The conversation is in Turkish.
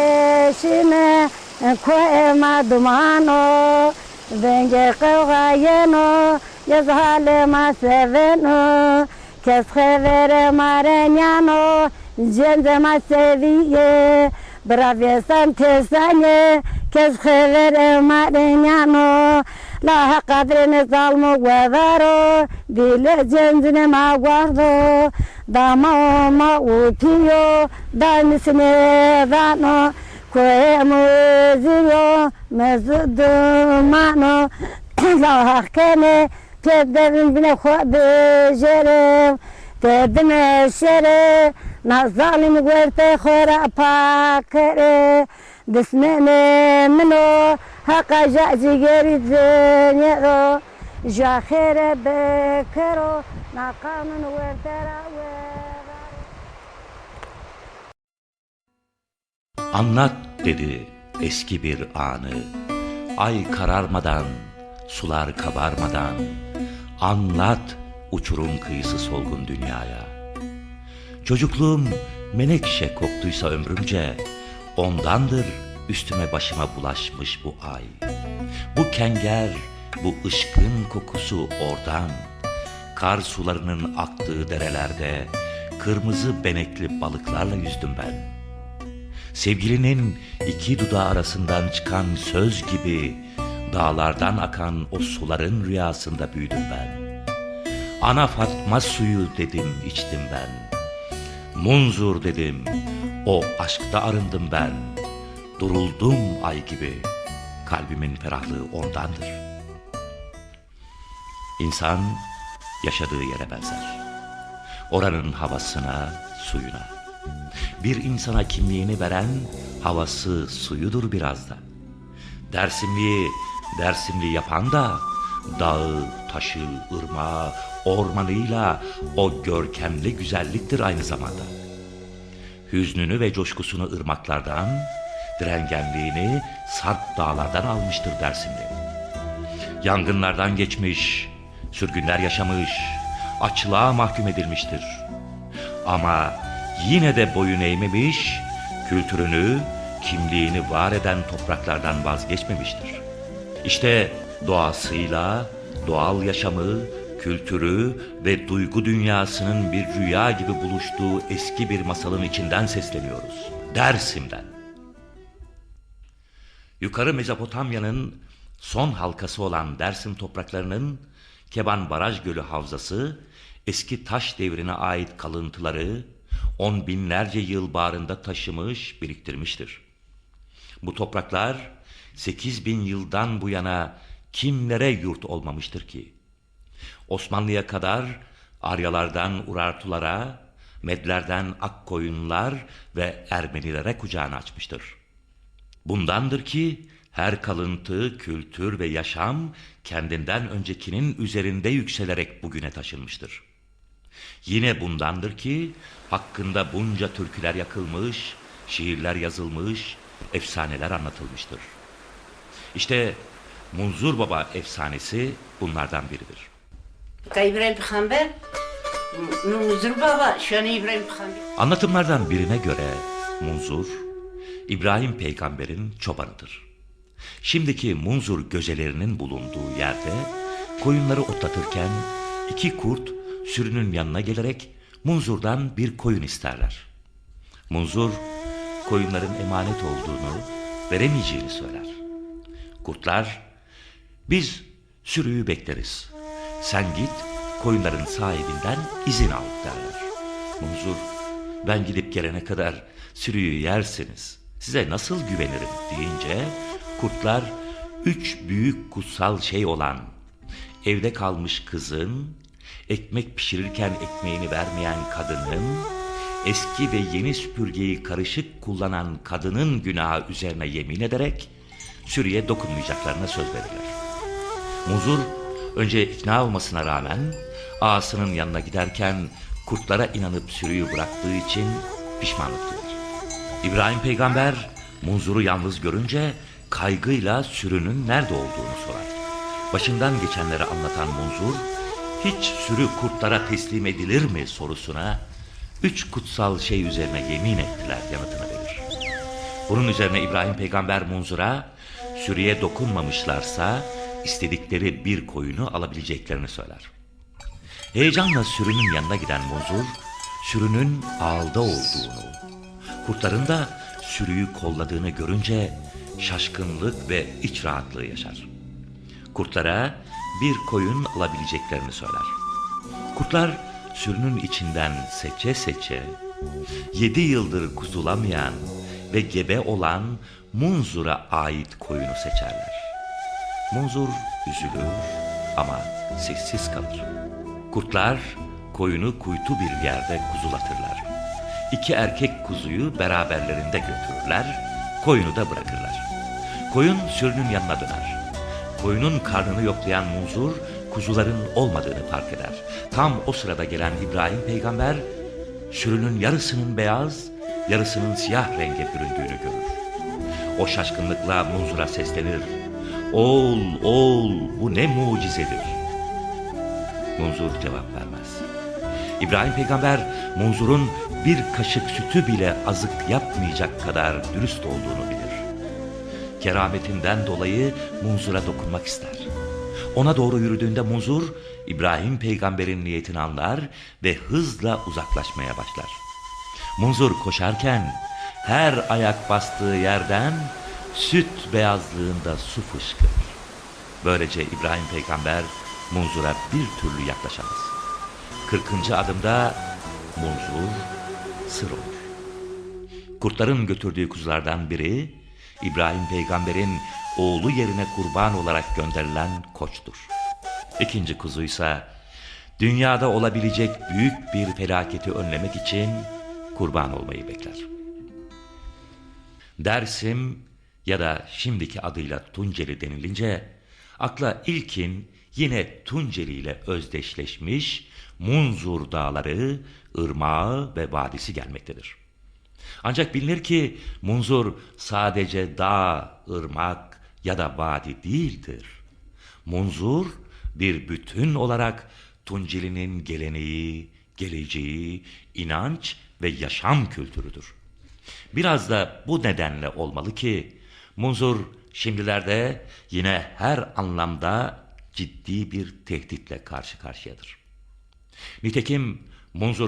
لهيدرشنا كوئما دمانو بنجي قوغاينو يزهال ما سفنو كسخبر مارنيانو جند ما سفيه برافيسان تساني كز خبر مارنيانو لا قدر نظلم وذارو دل جنزن ما واردو داما ما و دانسن ذانو كوي مزيو مزد مانو لا حقني تدبن بنا خود جرم تدبن شرم Nazalim gwerte khora pakere Dismene mino Haka jaci geri zenyero Jahire bekero Nakanun wertera vera Anlat dedi eski bir anı. Ay kararmadan, sular kabarmadan. Anlat uçurum kıyısı solgun dünyaya. Çocukluğum menekşe koktuysa ömrümce, ondandır üstüme başıma bulaşmış bu ay. Bu kenger, bu ışkın kokusu oradan. Kar sularının aktığı derelerde, kırmızı benekli balıklarla yüzdüm ben. Sevgilinin iki dudağı arasından çıkan söz gibi dağlardan akan o suların rüyasında büyüdüm ben. Ana Fatma suyu dedim içtim ben. Munzur dedim, o aşkta arındım ben. Duruldum ay gibi, kalbimin ferahlığı ondandır. İnsan yaşadığı yere benzer. Oranın havasına, suyuna. Bir insana kimliğini veren havası suyudur biraz da. Dersimliyi dersimli yapan da dağı, taşı, ırmağı, ormanıyla o görkemli güzelliktir aynı zamanda. Hüznünü ve coşkusunu ırmaklardan, direngenliğini sarp dağlardan almıştır Dersimli. Yangınlardan geçmiş, sürgünler yaşamış, açlığa mahkum edilmiştir. Ama yine de boyun eğmemiş, kültürünü, kimliğini var eden topraklardan vazgeçmemiştir. İşte doğasıyla, doğal yaşamı, kültürü ve duygu dünyasının bir rüya gibi buluştuğu eski bir masalın içinden sesleniyoruz. Dersim'den. Yukarı Mezopotamya'nın son halkası olan Dersim topraklarının Keban Baraj Gölü Havzası, eski taş devrine ait kalıntıları on binlerce yıl bağrında taşımış, biriktirmiştir. Bu topraklar 8 bin yıldan bu yana kimlere yurt olmamıştır ki? Osmanlı'ya kadar Aryalardan Urartulara, Medlerden Akkoyunlar ve Ermenilere kucağını açmıştır. Bundandır ki her kalıntı, kültür ve yaşam kendinden öncekinin üzerinde yükselerek bugüne taşınmıştır. Yine bundandır ki hakkında bunca türküler yakılmış, şiirler yazılmış, efsaneler anlatılmıştır. İşte Munzur Baba efsanesi bunlardan biridir. İbrahim Peygamber Munzur Baba şu an İbrahim Peygamber Anlatımlardan birine göre Munzur, İbrahim peygamberin çobanıdır. Şimdiki Munzur gözelerinin bulunduğu yerde koyunları otlatırken iki kurt sürünün yanına gelerek Munzur'dan bir koyun isterler. Munzur koyunların emanet olduğunu veremeyeceğini söyler. Kurtlar biz sürüyü bekleriz. Sen git koyunların sahibinden izin al derler. Munzur ben gidip gelene kadar sürüyü yersiniz. Size nasıl güvenirim deyince kurtlar üç büyük kutsal şey olan evde kalmış kızın, ekmek pişirirken ekmeğini vermeyen kadının, eski ve yeni süpürgeyi karışık kullanan kadının günahı üzerine yemin ederek sürüye dokunmayacaklarına söz verirler. Muzur önce ikna olmasına rağmen ağasının yanına giderken kurtlara inanıp sürüyü bıraktığı için pişmanlık duyar. İbrahim peygamber Munzur'u yalnız görünce kaygıyla sürünün nerede olduğunu sorar. Başından geçenleri anlatan Munzur, hiç sürü kurtlara teslim edilir mi sorusuna, üç kutsal şey üzerine yemin ettiler yanıtını verir. Bunun üzerine İbrahim peygamber Munzur'a sürüye dokunmamışlarsa istedikleri bir koyunu alabileceklerini söyler. Heyecanla sürünün yanına giden Munzur, sürünün ağılda olduğunu, kurtların da sürüyü kolladığını görünce şaşkınlık ve iç rahatlığı yaşar. Kurtlara bir koyun alabileceklerini söyler. Kurtlar sürünün içinden seçe seçe, yedi yıldır kuzulamayan ve gebe olan Munzur'a ait koyunu seçerler. Munzur üzülür ama sessiz kalır. Kurtlar koyunu kuytu bir yerde kuzulatırlar. İki erkek kuzuyu beraberlerinde götürürler, koyunu da bırakırlar. Koyun sürünün yanına döner. Koyunun karnını yoklayan Munzur kuzuların olmadığını fark eder. Tam o sırada gelen İbrahim peygamber sürünün yarısının beyaz, yarısının siyah renge büründüğünü görür. O şaşkınlıkla Munzur'a seslenir. Oğul, oğul bu ne mucizedir. Munzur cevap vermez. İbrahim peygamber Munzur'un bir kaşık sütü bile azık yapmayacak kadar dürüst olduğunu bilir. Kerametinden dolayı Munzur'a dokunmak ister. Ona doğru yürüdüğünde Munzur, İbrahim peygamberin niyetini anlar ve hızla uzaklaşmaya başlar. Munzur koşarken her ayak bastığı yerden süt beyazlığında su fışkırır. Böylece İbrahim peygamber Munzur'a bir türlü yaklaşamaz. 40. adımda Munzur sır olur. Kurtların götürdüğü kuzulardan biri İbrahim peygamberin oğlu yerine kurban olarak gönderilen koçtur. İkinci kuzuysa dünyada olabilecek büyük bir felaketi önlemek için kurban olmayı bekler. Dersim ya da şimdiki adıyla Tunceli denilince akla ilkin yine Tunceli ile özdeşleşmiş Munzur dağları, ırmağı ve vadisi gelmektedir. Ancak bilinir ki Munzur sadece dağ, ırmak ya da vadi değildir. Munzur bir bütün olarak Tunceli'nin geleneği, geleceği, inanç ve yaşam kültürüdür. Biraz da bu nedenle olmalı ki Munzur şimdilerde yine her anlamda ciddi bir tehditle karşı karşıyadır. Nitekim Munzur